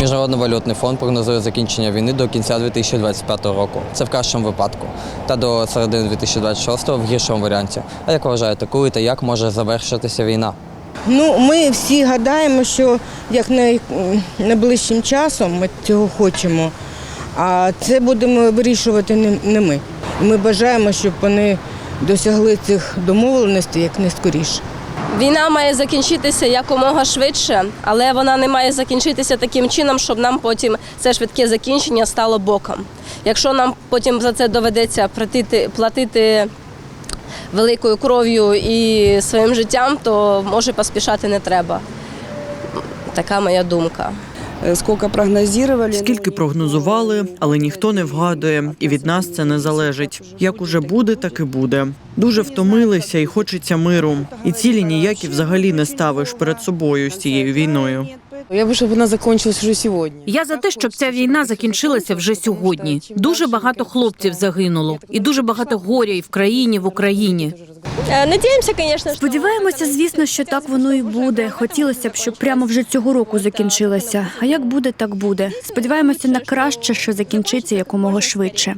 Міжнародний валютний фонд прогнозує закінчення війни до кінця 2025 року. Це в кращому випадку. Та до середини 2026 в гіршому варіанті. А як вважаєте, коли та як може завершитися війна? Ну, ми всі гадаємо, що як най- найближчим часом ми цього хочемо. А це будемо вирішувати не, не ми. Ми бажаємо, щоб вони досягли цих домовленостей як найскоріше. Війна має закінчитися якомога швидше, але вона не має закінчитися таким чином, щоб нам потім це швидке закінчення стало боком. Якщо нам потім за це доведеться платити, платити великою кров'ю і своїм життям, то може поспішати не треба. Така моя думка. Э, Сколько прогнозировали. Скільки прогнозували, але ніхто не вгадує, і від нас це не залежить. Як уже буде, так і буде. Дуже втомилися і хочеться миру. І цілі ніякі взагалі не ставиш перед собою з цією війною. Я би, щоб вона закончилась вже сьогодні. Я за те, щоб ця війна закінчилася вже сьогодні. Дуже багато хлопців загинуло, і дуже багато горя і в країні, в Україні. Е, Надіємося, звісно, Сподіваємося, звісно, що так воно і буде. Хотілося б, щоб прямо вже цього року закінчилося. А як буде, так буде. Сподіваємося на краще, що закінчиться якомога швидше.